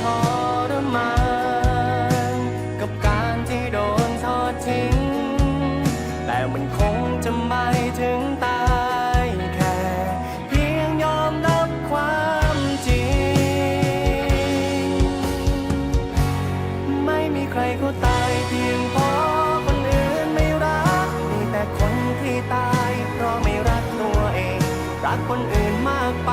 ทรมานกับการที่โดนทอดทิ้ง แต่มันคงจะไม่ถึงตายแค่ เพียงยอมรับความจริง ไม่มีใครเขาตายเพียงเพราะคนอื่นไม่รักมีแต่คนที่ตาย เพราะไม่รักตัวเอง รักคนอื่นมากไป